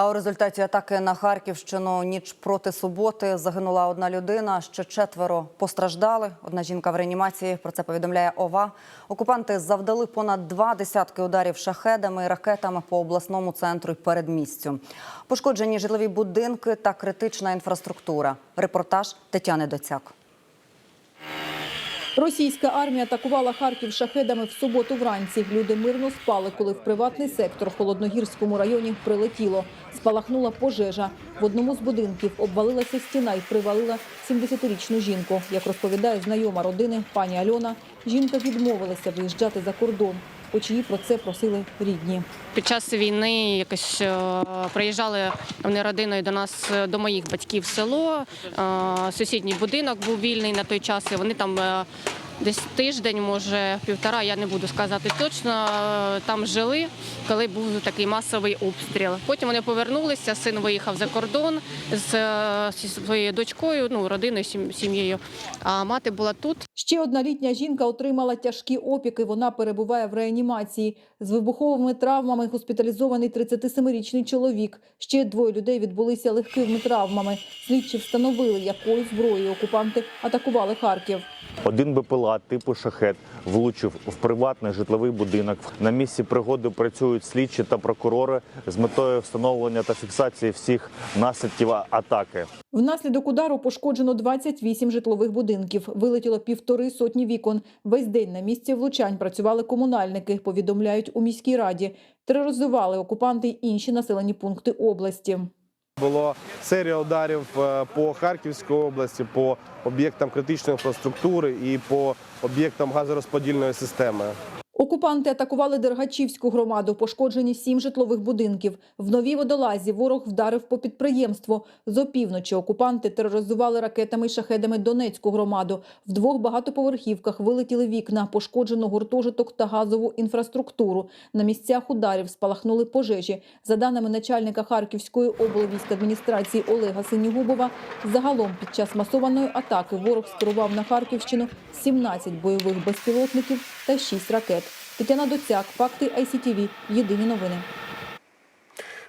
А у результаті атаки на Харківщину ніч проти суботи загинула одна людина. Ще четверо постраждали. Одна жінка в реанімації. Про це повідомляє ОВА. Окупанти завдали понад два десятки ударів шахедами і ракетами по обласному центру і передмістю. Пошкоджені житлові будинки та критична інфраструктура. Репортаж Тетяни Доцяк. Російська армія атакувала Харків шахедами в суботу вранці. Люди мирно спали, коли в приватний сектор в Холодногірському районі прилетіло. Спалахнула пожежа. В одному з будинків обвалилася стіна і привалила 70-річну жінку. Як розповідає знайома родини пані Альона, жінка відмовилася виїжджати за кордон, хоч її про це просили рідні. Під час війни якось е, приїжджали вони родиною до нас, е, до моїх батьків в село. Е, Сусідній будинок був вільний на той час. і Вони там десь тиждень, може півтора, я не буду сказати точно. Там жили, коли був такий масовий обстріл. Потім вони повернулися. Син виїхав за кордон з е, своєю дочкою, ну родиною, сім- сім'єю. А мати була тут. Ще одна літня жінка отримала тяжкі опіки. Вона перебуває в реанімації. З вибуховими травмами госпіталізований 37-річний чоловік. Ще двоє людей відбулися легкими травмами. Слідчі встановили, якою зброєю окупанти атакували Харків. Один БПЛА типу шахет влучив в приватний житловий будинок. На місці пригоди працюють слідчі та прокурори з метою встановлення та фіксації всіх наслідків атаки. Внаслідок удару пошкоджено 28 житлових будинків. Вилетіло півтори сотні вікон. Весь день на місці влучань працювали комунальники, повідомляють у міській раді. Тероризували окупанти інші населені пункти області. Було серія ударів е, по Харківській області, по об'єктам критичної інфраструктури і по об'єктам газорозподільної системи. Окупанти атакували Дергачівську громаду, пошкоджені сім житлових будинків. В новій водолазі ворог вдарив по підприємству. З опівночі окупанти тероризували ракетами й шахедами Донецьку громаду. В двох багатоповерхівках вилетіли вікна, пошкоджено гуртожиток та газову інфраструктуру. На місцях ударів спалахнули пожежі. За даними начальника Харківської облвійськадміністрації Олега Синігубова, загалом під час масованої атаки ворог скерував на Харківщину 17 бойових безпілотників та 6 ракет. Тетяна Доцяк, факти ICTV. Єдині новини.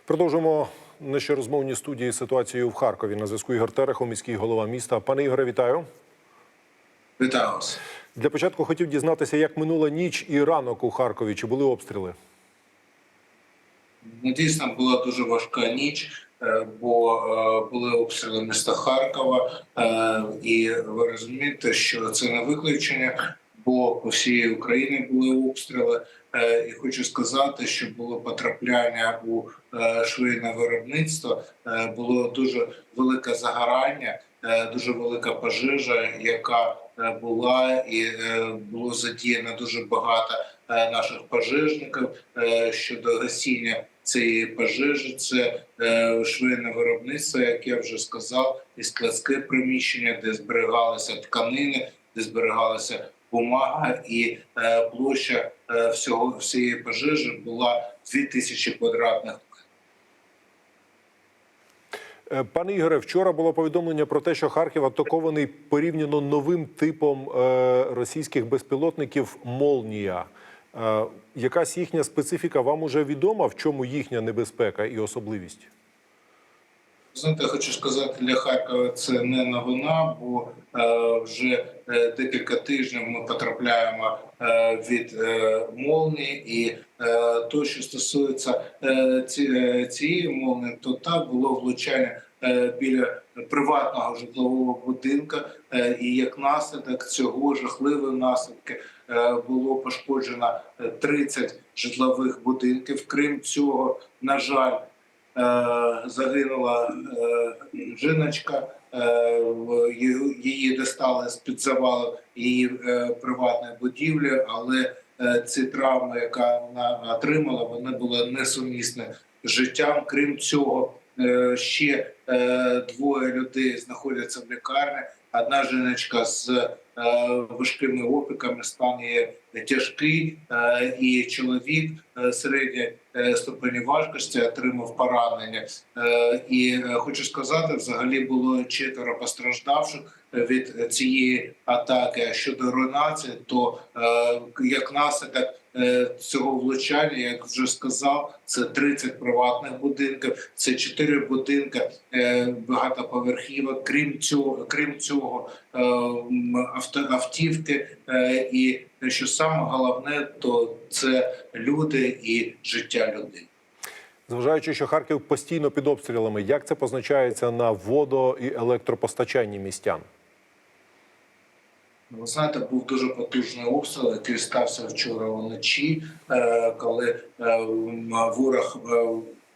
Продовжимо наші розмовні студії з ситуацією в Харкові. На зв'язку Ігор Терехов, міський голова міста. Пане Ігоре, вітаю. Вітаю вас. Для початку хотів дізнатися, як минула ніч і ранок у Харкові. Чи були обстріли? Ну, Дійсно була дуже важка ніч, е, бо е, були обстріли міста Харкова, е, і ви розумієте, що це не виключення, бо по всій Україні були обстріли. Е, І хочу сказати, що було потрапляння у е, швейне виробництво, е, було дуже велике загорання, дуже велика пожежа, яка була, і було задіяно дуже багато наших пожежників щодо гасіння цієї пожежі. Це швейне виробництво, як я вже сказав, і складське приміщення, де зберігалися тканини, де зберігалася бумага, і е, площа е, всього всієї пожежі була 2000 квадратних Е, Пане Ігоре, вчора було повідомлення про те, що Харків атакований порівняно новим типом е, російських безпілотників Молнія. Е, Якась їхня специфіка вам уже відома, в чому їхня небезпека і особливість? Знаєте, я хочу сказати для Харкова це не новина, бо е, вже е, декілька тижнів ми потрапляємо е, від молнії, і то, що стосується ці, цієї молнії, то так було влучання біля приватного житлового будинка, е, і як наслідок цього жахливої наслідки було пошкоджено е, 30 житлових будинків. Крім цього, на жаль. Е, загинула е, жіночка, е, її- достали з під завалу її приватної будівлі, але ці травми, яка вона отримала, вони були несумісні з життям. Крім цього, ще двоє людей знаходяться в лікарні. Одна жіночка з е, важкими опіками, стан є тяжкий, е, і чоловік е, середньої е, ступені важкості отримав поранення. Е, І е, хочу сказати, взагалі було четверо постраждавших. від цієї атаки. А щодо руйнації, то е, як наслідок е, цього влучання, як вже сказав, це 30 приватних будинків, це 4 будинки е, багатоповерхівок. Крім цього, крім цього, е, автівки, е, і що саме головне, то це люди і життя людей. Зважаючи, що Харків постійно під обстрілами, як це позначається на водо і електропостачанні містян? Ви знаєте, був дуже потужний обстріл, який стався вчора вночі, е, коли е, ворог е,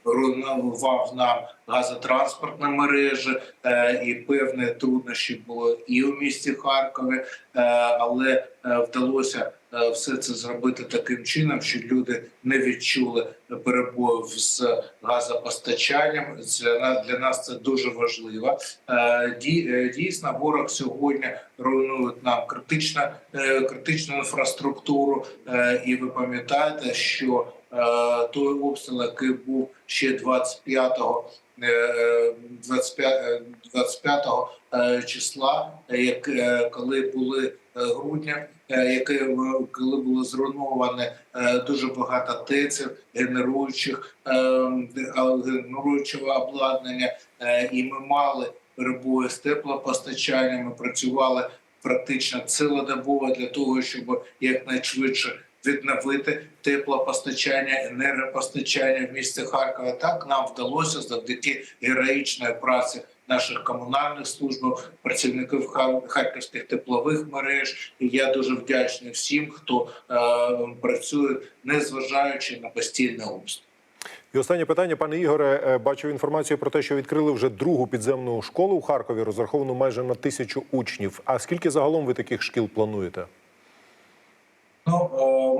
руйнував нам газотранспортні мережі, і певні труднощі були і у місті Харкові, але вдалося все це зробити таким чином, що люди не відчули перебоїв з газопостачанням. Нас, для нас це дуже важливо. Е, е, Дійсно, ворог сьогодні руйнує нам критичну, е, критичну інфраструктуру. Е, І ви пам'ятаєте, що е, той обстріл, який був ще 25-го, е, 25, е, 25 е, числа, е, як е, коли були е, грудня, е, яке е, коли було зруйновано е, дуже багато теців, генеруючих е, генеруючого обладнання, е, і ми мали перебої з теплопостачанням. Ми працювали практично цілодобово для того, щоб якнайшвидше відновити теплопостачання, енергопостачання в місті Харкова. Так нам вдалося завдяки героїчної праці наших комунальних служб, працівників Хар- харківських теплових мереж. І я дуже вдячний всім, хто е, працює, незважаючи на постійний обстріл. І останнє питання, пане Ігоре. Е, Бачив інформацію про те, що відкрили вже другу підземну школу у Харкові, розраховану майже на тисячу учнів. А скільки загалом ви таких шкіл плануєте?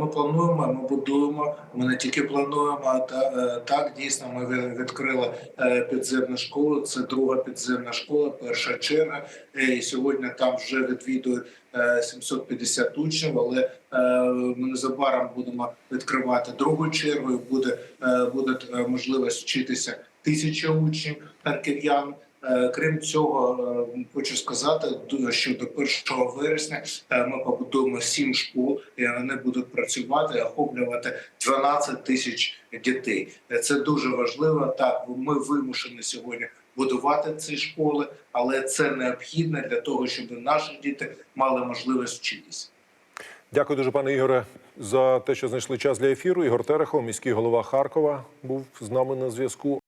Ми плануємо, ми будуємо. Ми не тільки плануємо, а е, так дійсно ми відкрили е, підземну школу. Це друга підземна школа, перша черга. Е, І сьогодні там вже відвідують е, 750 учнів. Але ми незабаром будемо відкривати другу чергу. і Буде буде можливість вчитися тисяча учнів харків'ян. Е, Крім цього, е, хочу сказати, що до 1 вересня е, ми побудуємо сім школ, і вони будуть працювати, охоплювати 12 тисяч дітей. Це дуже важливо. Так, ми вимушені сьогодні будувати ці школи, але це необхідно для того, щоб наші діти мали можливість вчитися. Дякую дуже, пане Ігоре, за те, що знайшли час для ефіру. Ігор Терехов, міський голова Харкова, був з нами на зв'язку.